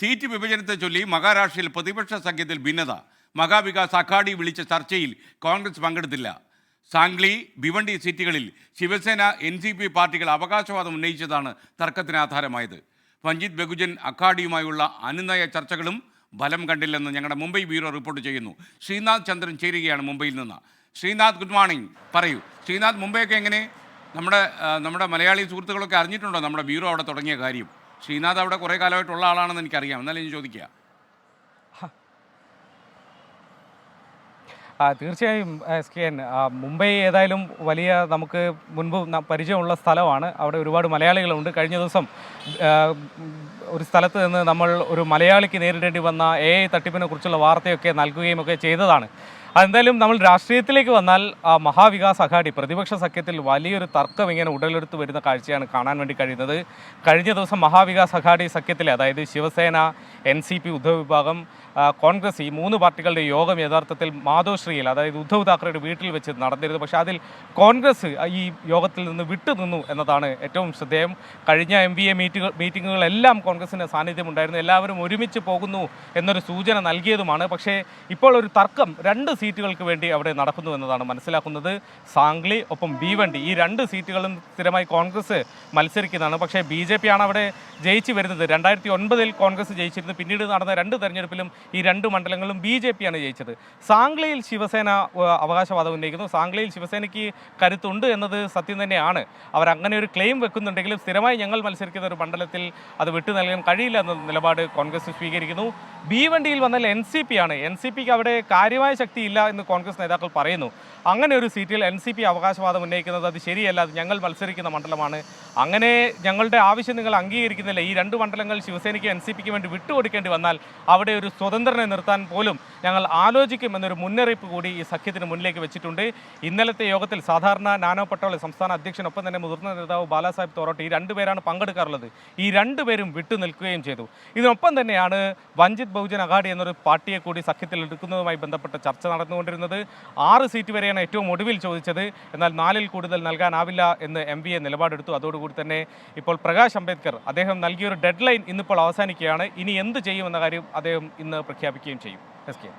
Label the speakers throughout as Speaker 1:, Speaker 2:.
Speaker 1: Seat വിഭജനത്തെ ചൊല്ലി മഹാരാഷ്ട്രയിൽ പ്രതിപക്ഷ സഖ്യത്തിൽ ഭിന്നത. മഹാവികാസ് അഘാഡി വിളിച്ച ചർച്ചയിൽ കോൺഗ്രസ് പങ്കെടുത്തില്ല. സാംഗ്ലി ഭിവണ്ടി സീറ്റുകളിൽ ശിവസേന എൻ സി പി പാർട്ടികൾ അവകാശവാദം ഉന്നയിച്ചതാണ് തർക്കത്തിന് ആധാരമായത്. പഞ്ജിത് ബഹുജൻ അഖാഡിയുമായുള്ള അനുനയ ചർച്ചകളും ഫലം കണ്ടില്ലെന്ന് ഞങ്ങളുടെ മുംബൈ ബ്യൂറോ റിപ്പോർട്ട് ചെയ്യുന്നു. ശ്രീനാഥ് ചന്ദ്രൻ ചേരുകയാണ് മുംബൈയിൽ നിന്ന്. Sreenath good morning. പറയൂ. ശ്രീനാഥ് മുംബൈയൊക്കെ എങ്ങനെ? നമ്മുടെ നമ്മുടെ മലയാളി സുഹൃത്തുക്കളൊക്കെ അറിഞ്ഞിട്ടുണ്ടോ നമ്മുടെ ബ്യൂറോ അവിടെ തുടങ്ങിയ കാര്യം? ശ്രീനാഥ് അവിടെ കുറേ കാലമായിട്ടുള്ള ആളാണെന്ന് എനിക്കറിയാം. എന്നാലും ഇനി ചോദിക്കുക.
Speaker 2: തീർച്ചയായും എസ് കെ എൻ. മുംബൈ ഏതായാലും വലിയ നമുക്ക് മുൻപ് പരിചയമുള്ള സ്ഥലമാണ്. അവിടെ ഒരുപാട് മലയാളികളുണ്ട്. കഴിഞ്ഞ ദിവസം ഒരു സ്ഥലത്ത് നിന്ന് നമ്മൾ ഒരു മലയാളിക്ക് നേരിടേണ്ടി വന്ന എ ഐ തട്ടിപ്പിനെ കുറിച്ചുള്ള വാർത്തയൊക്കെ നൽകുകയും ഒക്കെ ചെയ്തതാണ്. അതെന്തായാലും നമ്മൾ രാഷ്ട്രീയത്തിലേക്ക് വന്നാൽ മഹാവികാസ് അഘാടി പ്രതിപക്ഷ സഖ്യത്തിൽ വലിയൊരു തർക്കം ഇങ്ങനെ ഉടലെടുത്ത് വരുന്ന കാഴ്ചയാണ് കാണാൻ വേണ്ടി കഴിയുന്നത്. കഴിഞ്ഞ ദിവസം മഹാവികാസ് അഘാടി സഖ്യത്തിലെ അതായത് Shiv Sena N C P Uddhav വിഭാഗം കോൺഗ്രസ് ഈ മൂന്ന് പാർട്ടികളുടെ യോഗം യഥാർത്ഥത്തിൽ മാധോശ്രീയിൽ അതായത് ഉദ്ധവ് താക്കറെയുടെ വീട്ടിൽ വെച്ച് നടന്നിരുന്നു പക്ഷേ അതിൽ കോൺഗ്രസ് ഈ യോഗത്തിൽ നിന്ന് വിട്ടുനിന്നു എന്നതാണ് ഏറ്റവും ശ്രദ്ധേയം. കഴിഞ്ഞ എം വി എ മീറ്റുകൾ മീറ്റിങ്ങുകളെല്ലാം കോൺഗ്രസിന് സാന്നിധ്യമുണ്ടായിരുന്നു. എല്ലാവരും ഒരുമിച്ച് പോകുന്നു എന്നൊരു സൂചന നൽകിയതുമാണ്. പക്ഷേ ഇപ്പോൾ ഒരു തർക്കം രണ്ട് സീറ്റുകൾക്ക് വേണ്ടി അവിടെ നടക്കുന്നു എന്നതാണ് മനസ്സിലാക്കുന്നത്. സാംഗ്ലി ഒപ്പം ഭീവണ്ടി ഈ രണ്ട് സീറ്റുകളും സ്ഥിരമായി കോൺഗ്രസ് മത്സരിക്കുന്നതാണ്. പക്ഷേ ബി ജെ പി ആണ് അവിടെ ജയിച്ചു വരുന്നത്. രണ്ടായിരത്തി ഒൻപതിൽ കോൺഗ്രസ് ജയിച്ചിരുന്നു. പിന്നീട് നടന്ന രണ്ട് തെരഞ്ഞെടുപ്പിലും ഈ രണ്ട് മണ്ഡലങ്ങളും ബി ജെ പിയാണ് ജയിച്ചത്. സാംഗ്ലിയിൽ ശിവസേന അവകാശവാദം ഉന്നയിക്കുന്നു. സാംഗ്ലിയിൽ ശിവസേനയ്ക്ക് കരുത്തുണ്ട് എന്നത് സത്യം തന്നെയാണ്. അവരങ്ങനെ ഒരു ക്ലെയിം വെക്കുന്നുണ്ടെങ്കിലും സ്ഥിരമായി ഞങ്ങൾ മത്സരിക്കുന്ന ഒരു മണ്ഡലത്തിൽ അത് വിട്ടു നൽകാൻ കഴിയില്ല എന്ന നിലപാട് കോൺഗ്രസ് സ്വീകരിക്കുന്നു. ബി വണ്ടിയിൽ വന്നാൽ എൻ സി പി ആണ്. എൻ സി പിക്ക് അവിടെ കാര്യമായ ശക്തിയില്ല എന്ന് കോൺഗ്രസ് നേതാക്കൾ പറയുന്നു. അങ്ങനെ ഒരു സീറ്റിൽ എൻ സി പി അവകാശവാദം ഉന്നയിക്കുന്നത് അത് ശരിയല്ല അത് ഞങ്ങൾ മത്സരിക്കുന്ന മണ്ഡലമാണ്. അങ്ങനെ ഞങ്ങളുടെ ആവശ്യം നിങ്ങൾ അംഗീകരിക്കുന്നില്ല. ഈ രണ്ട് മണ്ഡലങ്ങൾ ശിവസേനയ്ക്ക് എൻ സി പിക്ക് വേണ്ടി വിട്ടുകൊടുക്കേണ്ടി വന്നാൽ അവിടെ ഒരു സ്വതന്ത്രനെ നിർത്താൻ പോലും ഞങ്ങൾ ആലോചിക്കും എന്നൊരു മുന്നറിയിപ്പ് കൂടി ഈ സഖ്യത്തിന് മുന്നിലേക്ക് വെച്ചിട്ടുണ്ട്. ഇന്നലത്തെ യോഗത്തിൽ സാധാരണ നാനോ പട്ടോളെ സംസ്ഥാന അധ്യക്ഷനൊപ്പം തന്നെ മുതിർന്ന നേതാവ് ബാലാസാഹിബ് തോറോട്ട് ഈ രണ്ടുപേരാണ് പങ്കെടുക്കാറുള്ളത്. ഈ രണ്ടുപേരും വിട്ടു നിൽക്കുകയും ചെയ്തു. ഇതിനൊപ്പം തന്നെയാണ് വഞ്ചിത് ബഹുജൻ അഗാഡി എന്നൊരു പാർട്ടിയെ കൂടി സഖ്യത്തിൽ എടുക്കുന്നതുമായി ബന്ധപ്പെട്ട ചർച്ച നടന്നുകൊണ്ടിരുന്നത് ആറ് സീറ്റ് വരെയാണ് ഏറ്റവും ഒടുവിൽ ചോദിച്ചത്. എന്നാൽ നാലിൽ കൂടുതൽ നൽകാനാവില്ല എന്ന് എം വി എ നിലപാടെടുത്തു. അതോടുകൂടി തന്നെ ഇപ്പോൾ പ്രകാശ് അംബേദ്കർ അദ്ദേഹം നൽകിയൊരു ഡെഡ് ലൈൻ ഇന്നിപ്പോൾ അവസാനിക്കുകയാണ്. ഇനി എന്ത് ചെയ്യുമെന്ന കാര്യം അദ്ദേഹം ഇന്ന് പ്രഖ്യാപിക്കുകയും ചെയ്യും. S K.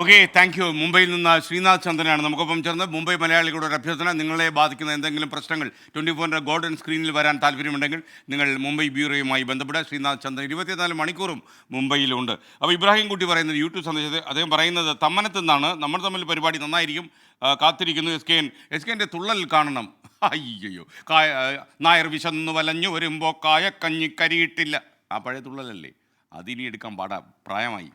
Speaker 1: Okay thank you മുംബൈയിൽ നിന്ന് ശ്രീനാഥ് ചന്ദ്രനാണ്. നമുക്കൊപ്പം ചേർന്ന് മുംബൈ മലയാളികളുടെ ഒരു അഭ്യർത്ഥന. നിങ്ങളെ ബാധിക്കുന്ന എന്തെങ്കിലും പ്രശ്നങ്ങൾ ട്വന്റി ഫോറിന്റെ ഗോൾഡൻ സ്ക്രീനിൽ വരാൻ താല്പര്യമുണ്ടെങ്കിൽ നിങ്ങൾ മുംബൈ ബ്യൂറോയുമായി ബന്ധപ്പെടുക ശ്രീനാഥ് ചന്ദ്രൻ ഇരുപത്തിനാല് മണിക്കൂറും മുംബൈയിലുണ്ട്. അപ്പോൾ ഇബ്രാഹിം കുട്ടി പറയുന്നത് യൂട്യൂബ് സന്ദേശത്തിൽ അദ്ദേഹം പറയുന്നത് തമ്മനത്ത് നിന്നാണ്. നമ്മൾ തമ്മിൽ പരിപാടി നന്നായിരിക്കും. കാത്തിരിക്കുന്നു S K N. S K എന്റെ തുള്ളൽ കാണണം. അയ്യോ കായ നായർ വിശന്ന് വലഞ്ഞു വരുമ്പോൾ കായക്കഞ്ഞി കരിയിട്ടില്ല. ആ പഴയ തുള്ളലല്ലേ? അതിനി എടുക്കാൻ പാടാ. പ്രായമായി.